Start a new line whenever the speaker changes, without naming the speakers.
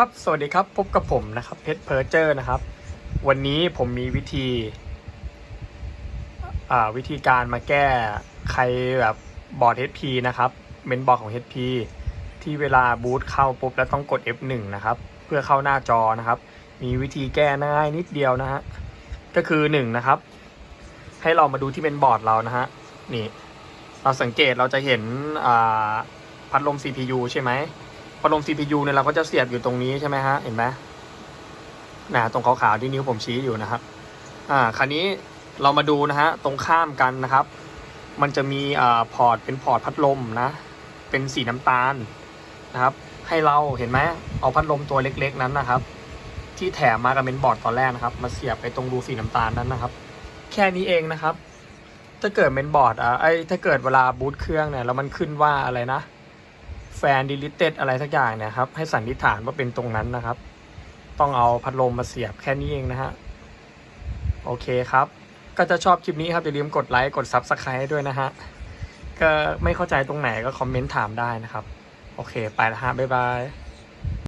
ครับ สวัสดีครับ พบกับผมนะครับเพชรเพอร์เจอร์นะครับ วันนี้ผมมีวิธี อ่า วิธีการมาแก้ใครแบบบอร์ด HP นะครับ เมนบอร์ดของ HP ที่เวลาบูตเข้าปุ๊บแล้วต้องกด F1 นะครับ เพื่อเข้าหน้าจอนะครับ มีวิธีแก้ง่ายนิดเดียวนะฮะ ก็คือหนึ่งนะครับ ให้เรามาดูที่เมนบอร์ดเรานะฮะ นี่ เราสังเกตเราจะเห็น อ่า พัดลม CPU ใช่ไหม พัดลม CPU เนี่ยเราก็จะเสียบอยู่ตรงนี้ใช่ไหมฮะ เห็นไหมนะตรงขาวๆที่นิ้วผมชี้อยู่นะครับ อ่า คราวนี้เรามาดูนะฮะ ตรงข้ามกันนะครับ มันจะมีอ่าพอร์ตเป็นพอร์ตพัดลมนะ เป็นสีน้ำตาลนะครับ ให้เราเห็นไหมเอาพัดลมตัวเล็ก ๆ นั้นนะครับ ที่แถมมากับเมนบอร์ดตอนแรกนะครับ มาเสียบไปตรงรูสีน้ำตาลนั้นนะครับ แค่นี้เองนะครับ ถ้าเกิดเมนบอร์ดอะไอถ้าเกิดเวลาบูตเครื่องเนี่ยแล้วมันขึ้นว่าอะไรนะ แฟนดิลิเต็ดอะไรสักอย่างเนี่ยครับ ให้สันนิษฐานว่าเป็นตรงนั้นนะครับ ต้องเอาพัดลมมาเสียบแค่นี้เองนะฮะ โอเคครับ ก็จะชอบคลิปนี้ครับอย่าลืมกดไลค์กด Subscribe ให้ด้วยนะฮะ ก็ไม่เข้าใจตรงไหนก็คอมเมนต์ถามได้นะครับ โอเค ไปแล้วฮะบ๊ายบาย